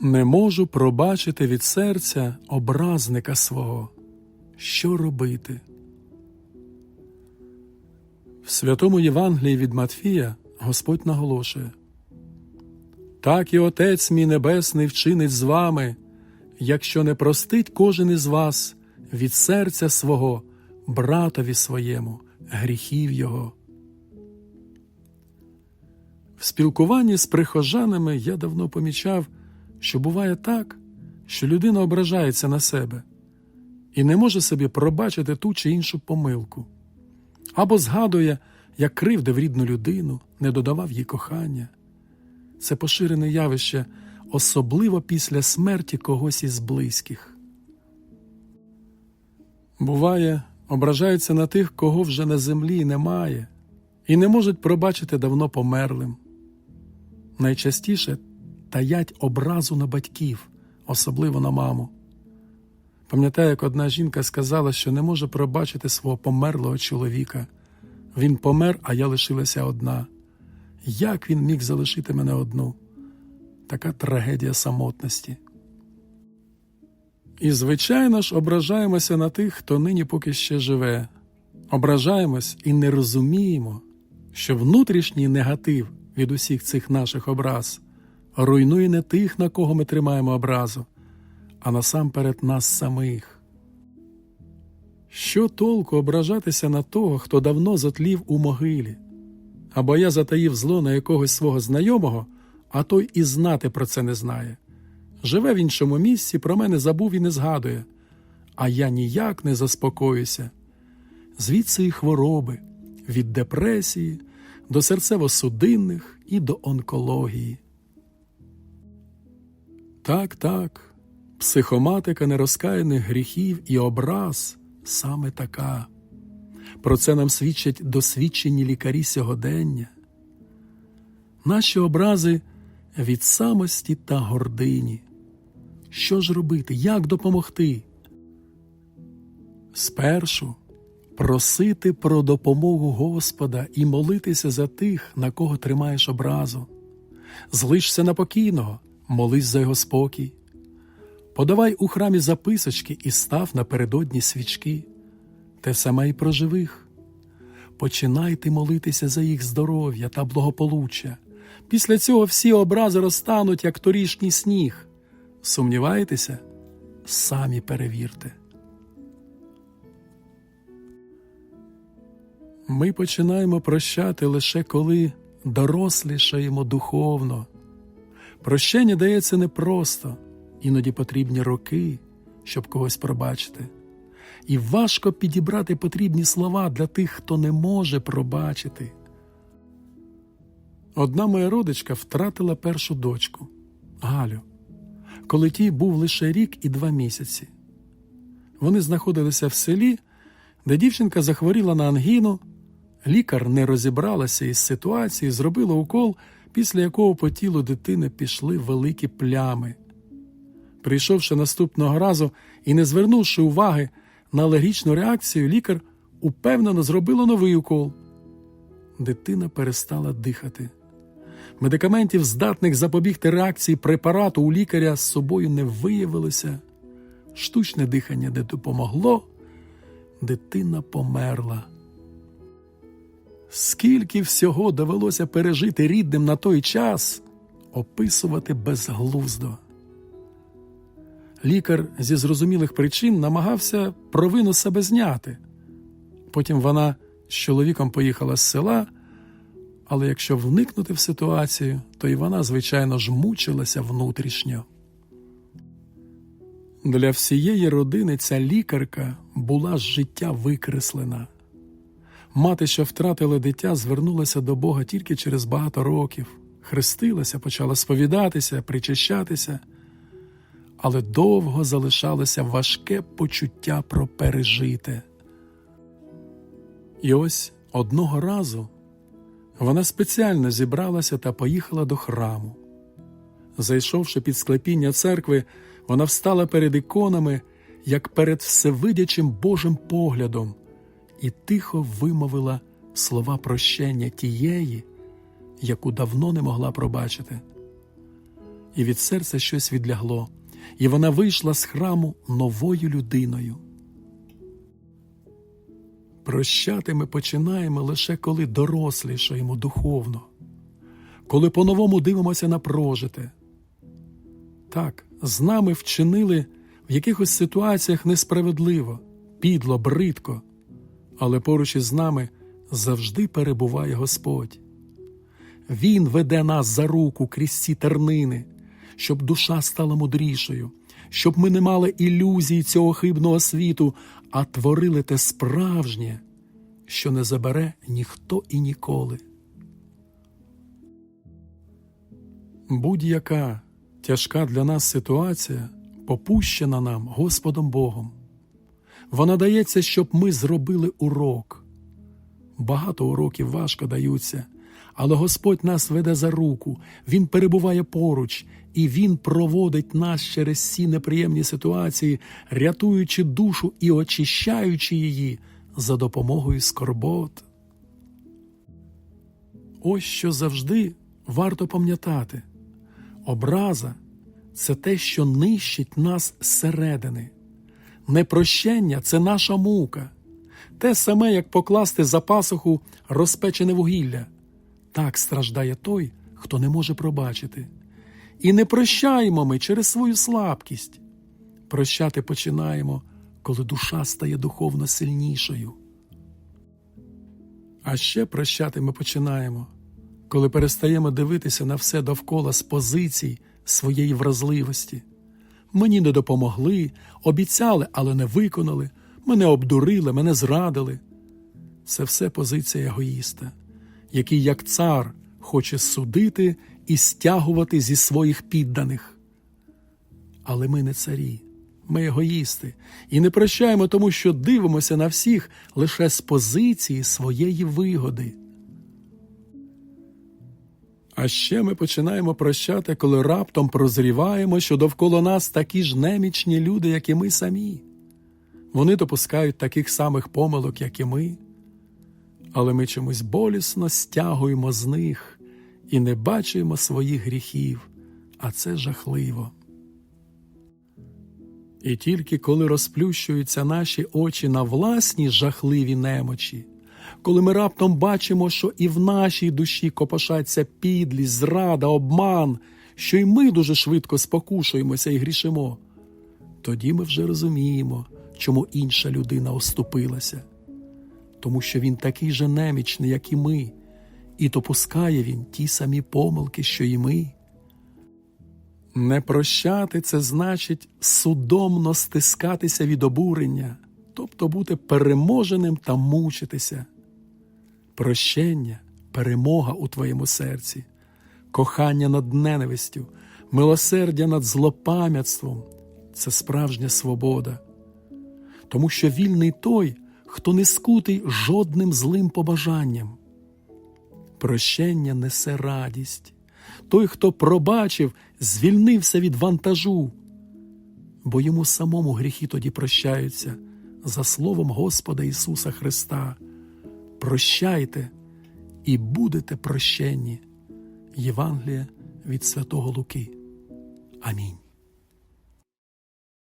Не можу пробачити від серця образника свого. Що робити? В святому Євангелії від Матфія Господь наголошує Так і Отець мій Небесний вчинить з вами, якщо не простить кожен із вас від серця свого, братові своєму, гріхів Його. В спілкуванні з прихожанами я давно помічав, що буває так, що людина ображається на себе і не може собі пробачити ту чи іншу помилку, або згадує, як кривдив рідну людину, не додавав їй кохання. Це поширене явище, особливо після смерті когось із близьких. Буває, ображаються на тих, кого вже на землі немає, і не можуть пробачити давно померлим. Найчастіше таять образу на батьків, особливо на маму. Пам'ятаю, як одна жінка сказала, що не може пробачити свого померлого чоловіка. Він помер, а я лишилася одна. Як він міг залишити мене одну? Така трагедія самотності. І, звичайно ж, ображаємося на тих, хто нині поки ще живе. Ображаємось і не розуміємо, що внутрішній негатив від усіх цих наших образ руйнує не тих, на кого ми тримаємо образу, а насамперед нас самих. Що толку ображатися на того, хто давно затлів у могилі? Або я затаїв зло на якогось свого знайомого, а той і знати про це не знає. Живе в іншому місці, про мене забув і не згадує, а я ніяк не заспокоюся. Звідси і хвороби від депресії до серцево-судинних і до онкології. Так, так, психоматика нерозкаяних гріхів і образ саме така. Про це нам свідчать досвідчені лікарі сьогодення. Наші образи від самості та гордині. Що ж робити, як допомогти? Спершу просити про допомогу Господа і молитися за тих, на кого тримаєш образу. Злишся на покійного, молись за його спокій. Подавай у храмі записочки і став напередодні свічки. Те саме і про живих. Починайте молитися за їх здоров'я та благополуччя. Після цього всі образи розтануть, як торішній сніг. Сумніваєтеся? Самі перевірте. Ми починаємо прощати лише коли дорослішаємо духовно. Прощення дається непросто, іноді потрібні роки, щоб когось пробачити. І важко підібрати потрібні слова для тих, хто не може пробачити. Одна моя родичка втратила першу дочку Галю, коли тій був лише рік і два місяці. Вони знаходилися в селі, де дівчинка захворіла на ангіну. Лікар не розібралася із ситуацією, зробила укол, після якого по тілу дитини пішли великі плями. Прийшовши наступного разу і не звернувши уваги на алергічну реакцію, лікар упевнено зробила новий укол. Дитина перестала дихати. Медикаментів, здатних запобігти реакції препарату у лікаря з собою не виявилося. Штучне дихання не допомогло, дитина померла. Скільки всього довелося пережити рідним на той час, описувати безглуздо. Лікар зі зрозумілих причин намагався провину себе зняти. Потім вона з чоловіком поїхала з села, але якщо вникнути в ситуацію, то і вона, звичайно ж, мучилася внутрішньо. Для всієї родини ця лікарка була життя викреслена. Мати, що втратила дитя, звернулася до Бога тільки через багато років, хрестилася, почала сповідатися, причащатися, але довго залишалося важке почуття про пережите. І ось одного разу вона спеціально зібралася та поїхала до храму. Зайшовши під склепіння церкви, вона встала перед іконами, як перед всевидячим Божим поглядом і тихо вимовила слова прощення тієї, яку давно не могла пробачити. і від серця щось відлягло, і вона вийшла з храму новою людиною. Прощати ми починаємо лише коли дорослішаємо духовно, коли по-новому дивимося на прожите. Так, з нами вчинили в якихось ситуаціях несправедливо, підло, бридко, але поруч із нами завжди перебуває Господь. Він веде нас за руку крізь ці тернини, щоб душа стала мудрішою, щоб ми не мали ілюзій цього хибного світу, а творили те справжнє, що не забере ніхто і ніколи. Будь-яка тяжка для нас ситуація попущена нам Господом Богом. Вона дається, щоб ми зробили урок. Багато уроків важко даються, але Господь нас веде за руку, Він перебуває поруч, і Він проводить нас через ці неприємні ситуації, рятуючи душу і очищаючи її за допомогою скорбот. Ось що завжди варто пам'ятати образа це те, що нищить нас зсередини. Непрощення це наша мука, те саме, як покласти за пасуху розпечене вугілля. Так страждає той, хто не може пробачити. І не прощаємо ми через свою слабкість. Прощати починаємо, коли душа стає духовно сильнішою. А ще прощати ми починаємо, коли перестаємо дивитися на все довкола з позицій своєї вразливості. Мені не допомогли, обіцяли, але не виконали, мене обдурили, мене зрадили. Це все позиція егоїста, який, як цар, хоче судити і стягувати зі своїх підданих. Але ми не царі, ми егоїсти, і не прощаємо тому, що дивимося на всіх лише з позиції своєї вигоди. А ще ми починаємо прощати, коли раптом прозріваємо, що довкола нас такі ж немічні люди, як і ми самі. Вони допускають таких самих помилок, як і ми, але ми чомусь болісно стягуємо з них і не бачимо своїх гріхів, а це жахливо. І тільки коли розплющуються наші очі на власні жахливі немочі, коли ми раптом бачимо, що і в нашій душі копошаться підлість, зрада, обман, що й ми дуже швидко спокушуємося і грішимо, тоді ми вже розуміємо, чому інша людина оступилася, тому що він такий же немічний, як і ми, і допускає він ті самі помилки, що і ми. Не прощати це значить судомно стискатися від обурення, тобто бути переможеним та мучитися. Прощення, перемога у твоєму серці, кохання над ненавистю, милосердя над злопам'ятством це справжня свобода, тому що вільний той, хто не скутий жодним злим побажанням. Прощення несе радість. Той, хто пробачив, звільнився від вантажу, бо йому самому гріхи тоді прощаються за словом Господа Ісуса Христа. Прощайте і будете прощенні. Євангелія від Святого Луки. Амінь.